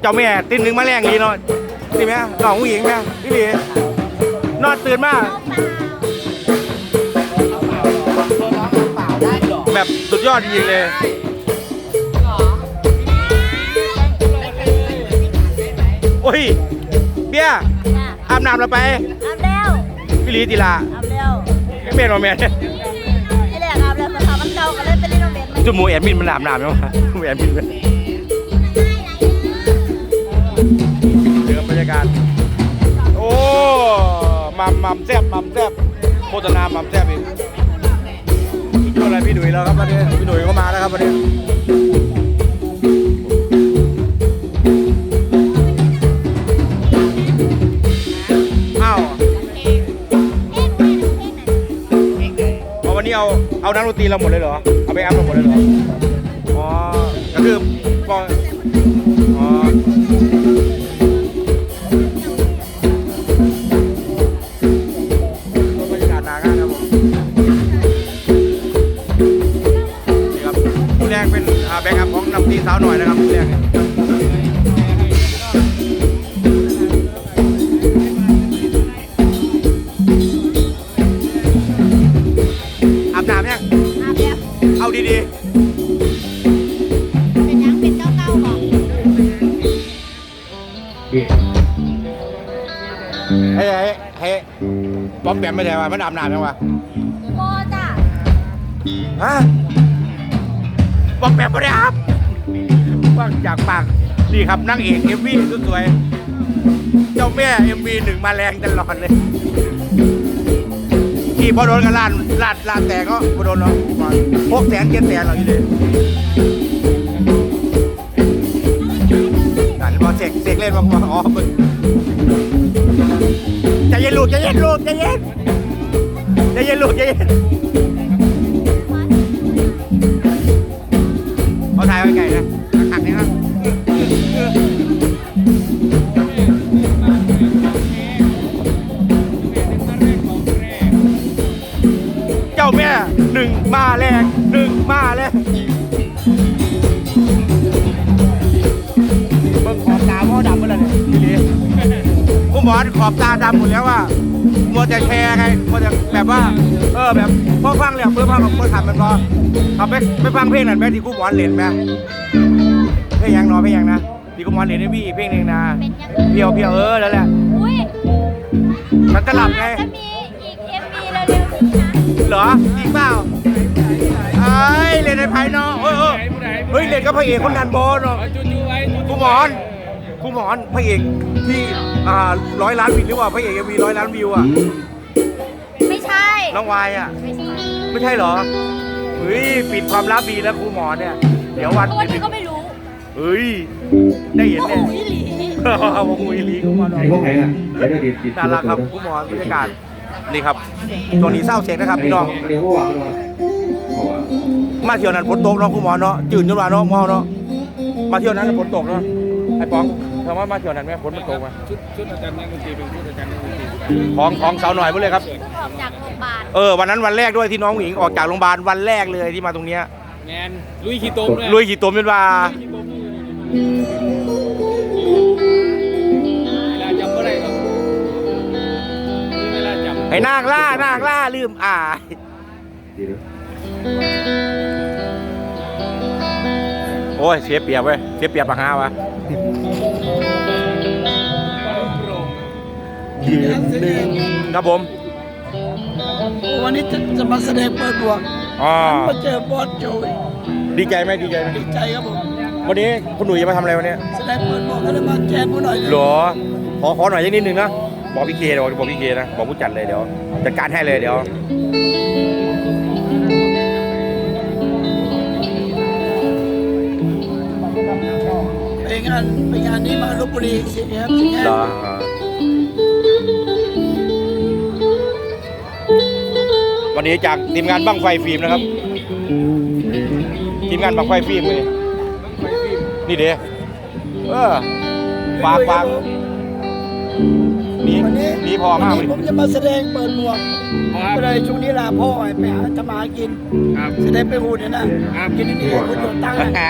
เจ้าแม่ติ้นหนึ่งมาแรงดีเนาะนี่ไหมน้องผู้หญิงไหมพี่หลีนอนตื่นมาแบบสุดยอดจริงๆเลยโอ้ยเบี้ยอาบน้ำแล้วไปอาบแล้วพี่หลีติลาอาบแล้วเมียนมาเมียนที่แรกอาบแล้วมาถามมันเก่าก็เลยไปเล่นโรงเรียนใหม่จุ่มหมูแอนมินมันอาบน้ำยังวะหมูแอนมิน มัมแซบมัมแซบโฆษณามัมแซบอีกช่วอะไรพี่ดุยแล้วครับวันนี้พี่ดุยก็มาแล้วครับวันนี้อ้าวเอาวันนี้เอาเอานักดนตรีเราหมดเลยเหรอเอาไปอัพเราหมดเลยเหรออ๋อก็คือ เฮ้ยเฮ้ยเฮ้ยป๊อปแปมไม่ได้ว่ามันอาบน้ำยังวะโมจ้ะฮะบอกแบบไม่ได้ครับว่างจากปากนี่ครับนั่งเอกเอ็มวีสวยๆเจ้าแม่เอ็มวีหนึ่งมาแรงตลอดเลยขี่พอโดนกันลานลาดลานแตกก็พอโดนเนาะพกแสนเจ็ดแสนเราอยู่เลยนั่นพอเสกเสกเล่นมาพออ๋อมึงใจเย็นลูก ใจเย็นลูกใจเย็นใจเย็นลูกใจเย็นเขาถ่ายไว้ไกลนะหักนี่นะเจ้าแม่หนึ่งมาแรงหนึ่งมาแรง บอกว่าขอบตาดำหมดแล้วว่ามัวแต่แชร์ไงมัวแต่แบบว่า เออแบบพอฟังแล้วเพื่อฟังเพื่อทำมันพอเอาไปไปฟังเพลงนั้นไหมที่ครูหมอนเล่นไหมเพลงยังเนอเพลงยังนะที่ครูหมอนเล่นให้พี่อีกเพลงหนึ่งนะเป็นยังเพียวเพียวเออแล้วแหละอุ้ยมันตลับไงจะมีอีกเอ็มวีเร็วๆนี้นะเหรอจริงเปล่าไอ้ยเล่นในภายนอกเออเออเฮ้ยเล่นกับพระเอกคนดันโบนเนาะจูจูไว้ครูหมอน ครูหมอนพระเอกที่อ่าร้อยล้านวิวหรือว่าพระเอกมีร้อยล้านวิวอะไม่ใช่ น้องวายอะ ไม่ใช่ไม่ใช่เหรอเฮ้ยปิดความลับดีแล้วครูหมอนเนี่ย เดี๋ยววันทุกวันนี้ก็ไม่รู้เฮ้ยได้เห็นโอ้โหแน่อีหลีวงมุยลีครูหมอนไอ้พวกไหนอะไอ้เรื่องดีดีน่ารักครับครูหมอนบรรยากาศนี่ครับตัวนี้เศร้าเสียงนะครับพี่น้อง เดี๋ยวพวกว่าพี่น้องบอกว่ามาเที่ยวนั้นฝนตกเนาะครูหมอเนาะจืดจนว่าเนาะมอเนาะมาเที่ยวนั้นฝนตกเนาะไอ้ป๋อง ถามว่ามาเที่ยวนั้นไหมฝนมันตกไหมชุดชุดอาจารย์นักดนตรีเป็นชุดอาจารย์นักดนตรีของของสาวหน่อยหมดเลยครับเพิ่งออกจากโรงพยาบาลเออวันนั้นวันแรกด้วยที่น้องหญิงออกจากโรงพยาบาลวันแรกเลยที่มาตรงเนี้ยงานลุยขี้ตมเลยลุยขี่ตัวเป็นว่าขี้ตมเวลาจำก็ได้ครับเวลาจำไอ้นางล่านางล่าลืมอ่ายดีด้วยโอ้ยเสียเปรียบเว้ยเสียเปรียบปะฮาวะ ยืนหนึ่งครับผมวันนี้จะจะมาแสดงเปิดดวงอ๋อมาเจอบอสโจยดีใจไหมดีใจไหมดีใจครับผมวันนี้คุณหนุ่ยจะมาทำอะไรวันนี้แสดงเปิดดวงก็เลยมาแจมกูหน่อยหรอขอขอหน่อยสักนิดนึงนะบอกพี่เคเดี๋ยวบอกพี่เคนะบอกผู้จัดเลยเดี๋ยวจัดการให้เลยเดี๋ยวไปงานไปงานนี้มาลบบุรีสิครับสิงห์เหรอ วันนี้จากทีมงานบังไฟฟิล์มนะครับทีมงานบังไฟฟิล์มเลยนี่เด้เออฝากฝากหนีวันนี้หนีพอมากวันเลย นี้ผมจะมาแสดงเปิดหมวกครับก็เลยช่วงนี้ลาพ่อไปหาทำมาหากินครับ แสดงไปหูเนี่ยนะครับ กินดีๆคุณโดนตังค์แหม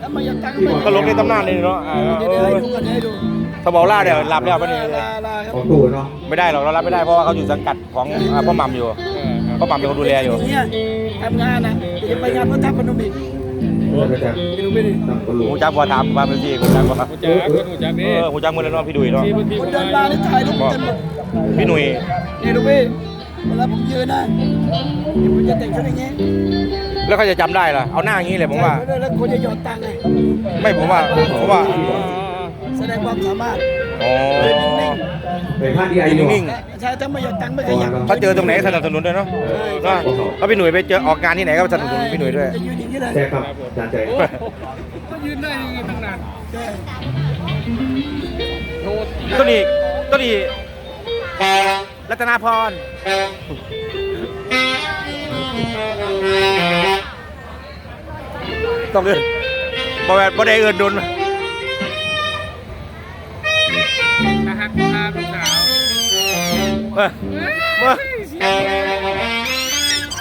แล้วมันยังตังค์ตลกในตำนานเลยเนาะอ่าเดี๋ยวเดี๋ยวให้ดูกันให้ดู ถ้าบอกล่าเดี๋ยวหลับแล้ววันนี้ลาลาครับของตู้เนาะไม่ได้หรอกเรารับไม่ได้เพราะว่าเขาอยู่สังกัดของอ่าพ่อหม่ำอยู่เออครับพ่อหม่ำเป็นคนดูแลอยู่เนี่ยทำงานนะจะไปงานพระธาตุพนมอีกเราจะไปดูไม่ดีนำคนรู้หูจักพอถามมาเป็นพี่หูจักพอหูจักคนหูจักเอนี่อหูจักมือแล้วเนาะพี่ดุยเนาะที่พื้นที่คนผมเดินมาแล้วถ่ายรูปเต็มหมดพี่หนุ่ยนี่ดูพี่เวลาผมยืนนะเดี๋ยวผมจะแต่งชุดอย่างงี้แล้วเขาจะจำได้ล่ะเอาหน้าอย่างนี้เลยผมว่าใช่แล้วคนจะหยอดตังค์ไงไม่ผมว่าผมว่าแสดงความสามารถอ๋อเลยนิ่งเป็นท่านที่อายุนิ่งๆใช่ถ้าไม่หยอดตังค์ไม่ขยับๆเขาเจอตรงไหนสนับสนุนด้วยเนาะเนาะแล้วพี่หนุ่ยไปเจอออกงานที่ไหนก็สนับสนุนพี่หนุ่ยด้วย จะยืนอย่างนี้เลยแจ้ครับจานใจโอ้ก็ยืนได้ยังไงตั้งนานใช่โทษต้นอีกต้นอีกรัตนาพรต้องเอินบ่แม่นบ่ได้เอินโดนนะ เออเอ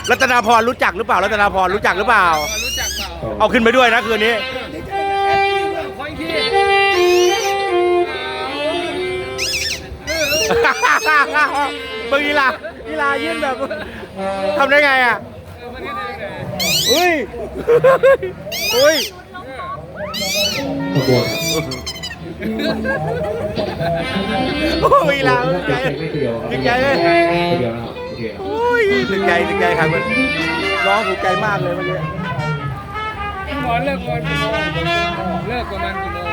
รัตนาพรรู้จักหรือเปล่ารัตนาพรรู้จักหรือเปล่า รู้จักเปล่าเอาขึ้นไปด้วยนะคืนนี้ขออีกทีบิ่งนีลานีลายื่นแบบทำได้ไงอะเฮ้ยเฮ้ยขบวน โอ้ยลาเจ็ใจบไม่เดียวดีใจเลยเดียวนะครับโอเคโอ้ยดีใจดีใจครับมันน้องถูกใจมากเลยเมื่อกี้หมอนเลิกก่อนกี่โมงเลิกประมาณกี่โมง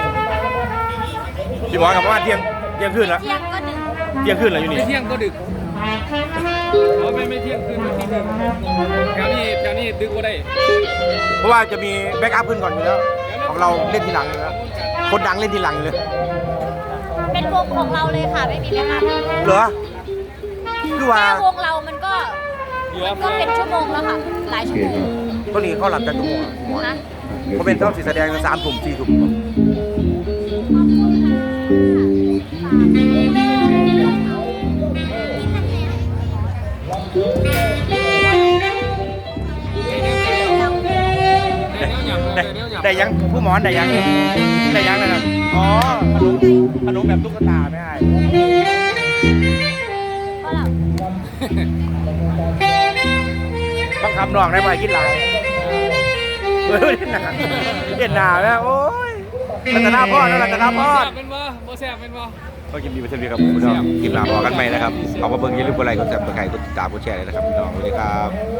พี่หมอกลับบ้านเที่ยงเที่ยงคืนแล้วเที่ยงก็หนึ่งเที่ยงคืนแล้วอยู่นี่ไม่เที่ยงก็ดึกเพราะไม่ไม่เที่ยงคืนก็ที่หนึ่งแถวนี้แถวนี้ดึกก็ได้ เพราะว่าจะมีแบ็กอัพขึ้นก่อนอยู่แล้ว ของเราเล่นทีหลังอยู่แล้ว คนดังเล่นทีหลังอยู่เลย เป็นวงของเราเลยค่ะ ไม่มีแบ็คอัพเหรอคือว่าแค่วงเรามันก็เหลือก็เป็นชั่วโมงแล้วค่ะ หลายโอชั่เควโมงตัวนี้เขาหลับแต่ตัวหมอนะเขาเป็นเท่าสีแสดงสามถุ่มสี่ถุ่ม ได้ยังผู้หมอนได้ยังได้ยังนะครับอ๋อขนมขนมแบบตุ๊กตาไม่ให้ก็เราบังคับน้องได้ไปกินหลายเฮ้ยเห็นหนาเห็นหนาแล้วโอ้ยรัตนาพรนะรัตนาพรเป็นบ่บ่แซ่บเป็นบ่ก็ยินดีไปเช่นเดียวกับคุณน้องกินหลาพอกันไหมนะครับเอามาเบิ่งอย่าลืมกดไลค์กดแชร์กดไลค์กดติดตามกดแชร์เลยนะครับพี่น้องสวัสดีครับ